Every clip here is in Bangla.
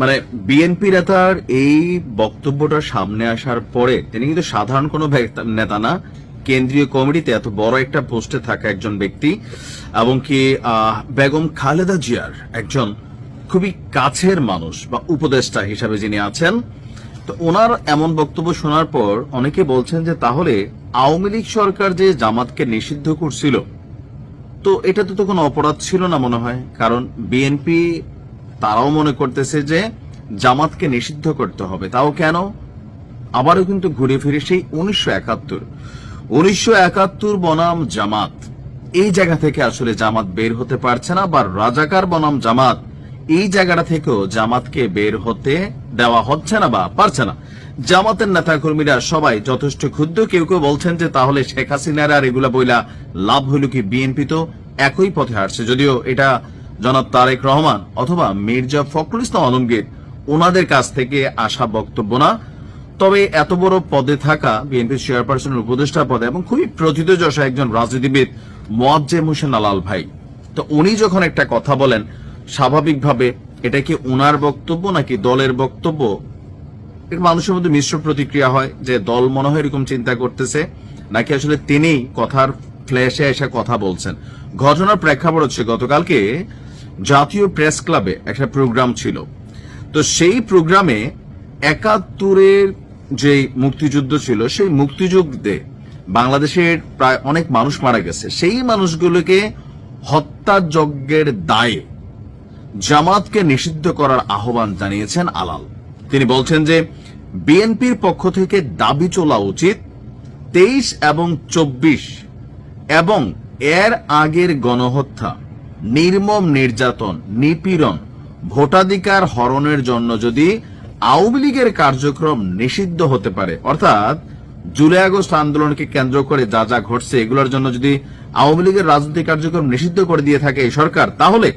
মানে বিএনপি নেতার এই বক্তব্যটা সামনে আসার পরে, তিনি কিন্তু সাধারণ কোনো নেতা না, কেন্দ্রীয় কমিটিতে এত বড় একটা পোস্টে থাকা একজন ব্যক্তি, এবং কি বেগম খালেদা জিয়ার একজন খুবই কাছের মানুষ বা উপদেষ্টা হিসাবে যিনি আছেন, তো ওনার এমন বক্তব্য শোনার পর অনেকে বলছেন যে তাহলে আওয়ামী লীগ সরকার যে জামাতকে নিষিদ্ধ করছিল, তো এটাতে তো কোনো অপরাধ ছিল না মনে হয়? কারণ বিএনপি তারাও মনে করতেছে যে জামাতকে নিষিদ্ধ করতে হবে। তাও কেন? আবারও কিন্তু ঘুরে ফিরে সেই উনিশশো একাত্তর। উনিশশো একাত্তর বনাম জামাত। এই জায়গা থেকে আসলে জামাত বের হতে পারছে না, বা রাজাকার বনাম জামাত এই জায়গাটা থেকেও জামাতকে বের হতে দেওয়া হচ্ছে না বা পারছে না। জামাতের নেতাকর্মীরা সবাই যথেষ্ট ক্ষুদ্র কেউ কেউ বলছেন যে তাহলে শেখ হাসিনার আর এগুলা বইলা লাভ হইল কি? বিএনপি তো একই পথে হাঁটছে। যদিও এটা জনাব তারেক রহমান অথবা মির্জা ফখরুল ইসলাম আলমগীর ওনাদের কাছ থেকে আসা বক্তব্য না। তবে এত বড় পদে থাকা বিএনপি চেয়ারপারসনের উপদেষ্টা পদে এবং খুবই প্রথিতযশা একজন রাজনীতিবিদ মোয়াজ্জেম হোসেন আলাল ভাই। তো উনি যখন একটা কথা বলেন, স্বাভাবিকভাবে এটা কি ওনার বক্তব্য নাকি দলের বক্তব্য? মানুষের মধ্যে মিশ্র প্রতিক্রিয়া হয় যে দল মনে হয় এরকম চিন্তা করতেছে, নাকি আসলে তিনি কথার ফ্ল্যাশে এসে কথা বলছেন। ঘটনার প্রেক্ষাপট হচ্ছে গতকালকে জাতীয় প্রেস ক্লাবে একটা প্রোগ্রাম ছিল। তো সেই প্রোগ্রামে একাত্তরের যে মুক্তিযুদ্ধ ছিল, সেই মুক্তিযুদ্ধে বাংলাদেশের প্রায় অনেক মানুষ মারা গেছে। সেই মানুষগুলোকে হত্যাযজ্ঞের দায়ে জামাতকে নিষিদ্ধ করার আহ্বান জানিয়েছেন আলাল। তিনি বলছেন যে, বিএনপির পক্ষ থেকে দাবি চলা উচিত, তেইশ এবং চব্বিশ এবং এর আগের গণহত্যা নির্মম নির্যাতন, নিপীড়ন, ভোটাধিকার হরণের জন্য যদি আওয়ামী লীগের কার্যক্রম নিষিদ্ধ হতে পারে, অর্থাৎ জুলাই আগস্ট আন্দোলনকে কেন্দ্র করে যা যা ঘটছে, এগুলোর জন্য যদি আওয়ামী লীগের রাজনৈতিক কার্যক্রম নিষিদ্ধ করে দিয়ে থাকে এই সরকার, তাহলে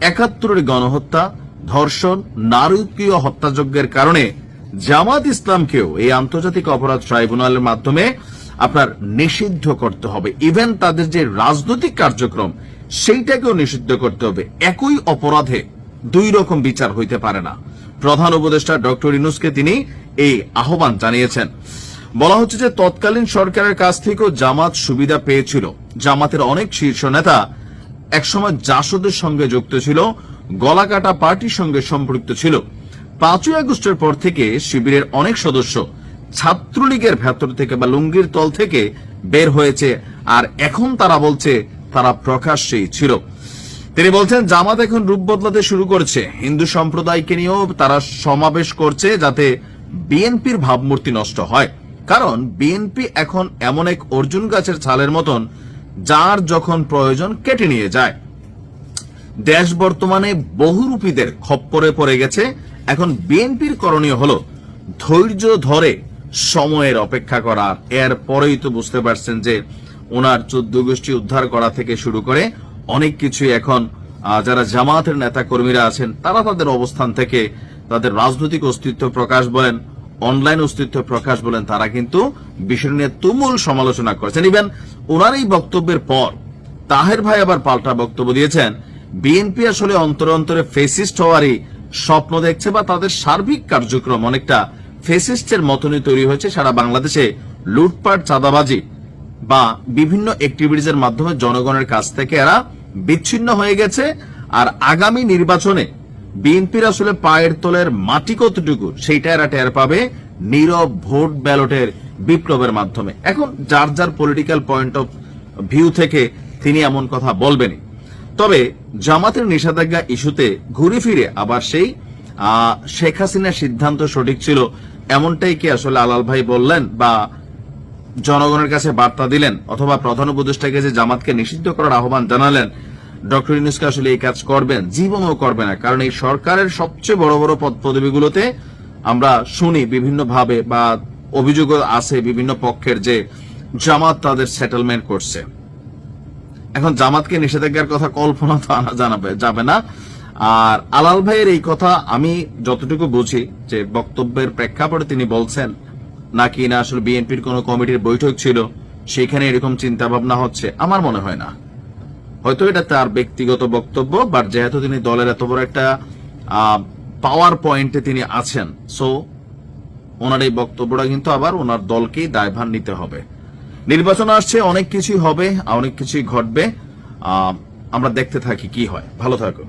একাত্তরের গণহত্যা, ধর্ষণ, নারকীয় হত্যাযজ্ঞের কারণে জামাত ইসলামকেও এই আন্তর্জাতিক অপরাধ ট্রাইব্যুনালের মাধ্যমে আপনার নিষিদ্ধ করতে হবে। ইভেন তাদের যে রাজনৈতিক কার্যক্রম সেইটাকেও নিষিদ্ধ করতে হবে। একই অপরাধে দুই রকম বিচার হইতে পারে না। প্রধান উপদেষ্টা ডক্টর ইনুসকে তিনি এই আহ্বান জানিয়েছেন। বলা হচ্ছে যে তৎকালীন সরকারের কাছ থেকেও জামাত সুবিধা পেয়েছিল। জামাতের অনেক শীর্ষ নেতা একসময় জাসদের সঙ্গে যুক্ত ছিল, গলাকাটা পার্টির সঙ্গে সম্পৃক্ত ছিল। পাঁচই আগস্টের পর থেকে শিবিরের অনেক সদস্য ছাত্রলীগের ভেতর থেকে বা লুঙ্গির তল থেকে বের হয়েছে। আর এখন তারা বলছে তারা প্রকাশ্যেই ছিল। তিনি বলছেন, জামাত এখন রূপ বদলাতে শুরু করছে। হিন্দু সম্প্রদায়কে নিয়েও তারা সমাবেশ করছে যাতে বিএনপির ভাবমূর্তি নষ্ট হয়। কারণ বিএনপি এখন এমন এক অর্জুন গাছের ছালের মতন, যার যখন প্রয়োজন কেটে নিয়ে যায়। দেশ বর্তমানে বহুরূপীদের খপ্পরে পড়ে গেছে। এখন বিএনপির করণীয় হলো ধৈর্য ধরে সময়ের অপেক্ষা করা। এর পরেই তো বুঝতে পারছেন যে ওনার চোদ্দ গোষ্ঠী উদ্ধার করা থেকে শুরু করে অনেক কিছুই এখন যারা জামাতের নেতা কর্মীরা আছেন, তারা তাদের অবস্থান থেকে তাদের রাজনৈতিক অস্তিত্ব প্রকাশ বলেন, অনলাইন অস্তিত্ব প্রকাশ বলেন, তারা কিন্তু বিষয় নিয়ে তুমুল সমালোচনা করেছেন। ইভেন ওনার এই বক্তব্যের পর তাহের ভাই আবার পাল্টা বক্তব্য দিয়েছেন, বিএনপি আসলে অন্তরে অন্তরে ফেসিস্ট হওয়ারই স্বপ্ন দেখছে বা তাদের সার্বিক কার্যক্রম অনেকটা ফেসিস্টের মতনই তৈরি হয়েছে। সারা বাংলাদেশে লুটপাট, চাঁদাবাজি বা বিভিন্ন অ্যাক্টিভিটিজের মাধ্যমে জনগণের কাছ থেকে এরা বিচ্ছিন্ন হয়ে গেছে। আর আগামী নির্বাচনে বিএনপির আসলে পায়ের তলের মাটি কতটুকু, সেইটা এরা টের পাবে নীরব ভোট ব্যালটের বিপ্লবের মাধ্যমে। এখন যার যার পলিটিক্যাল পয়েন্ট অফ ভিউ থেকে তিনি এমন কথা বলবেনই। তবে জামাতের নিষেধাজ্ঞা ইস্যুতে ঘুরে ফিরে আবার সেই শেখ হাসিনার সিদ্ধান্ত সঠিক ছিল এমনটাই কি আসলে আলাল ভাই বললেন বা জনগণের কাছে বার্তা দিলেন অথবা প্রধান উপদেষ্টাকে যে জামাতকে নিষিদ্ধ করার আহ্বান জানালেন, ডক্টর ইউনুসকে আসলে এই কাজ করবেন? জীবনও করবে না। কারণ এই সরকারের সবচেয়ে বড় বড় পদ পদবিগুলোতে আমরা শুনি বিভিন্ন ভাবে বা অভিযোগ আছে বিভিন্ন পক্ষের যে জামাত তাদের সেটেলমেন্ট করছে। এখন জামাতকে নিষেধাজ্ঞার কথা কল্পনা তো আনা জানাবে যাবে না। আর আলাল ভাইয়ের এই কথা আমি যতটুকু বুঝি যে বক্তব্যের প্রেক্ষাপটে তিনি বলছেন নাকি না আসলে বিএনপির কোন কমিটির বৈঠক ছিল? সেখানে এরকম চিন্তা ভাবনা হচ্ছে, আমার মনে হয় না। হয়তো এটা তার ব্যক্তিগত বক্তব্য বাট যেহেতু তিনি দলের এত বড় একটা পাওয়ার পয়েন্টে তিনি আছেন সো ওনার এই বক্তব্যটা কিন্তু আবার ওনার দলকেই দায়ভার নিতে হবে। নির্বাচন আসছে, অনেক কিছুই হবে, অনেক কিছুই ঘটবে আমরা দেখতে থাকি কি হয়। ভালো থাকুন।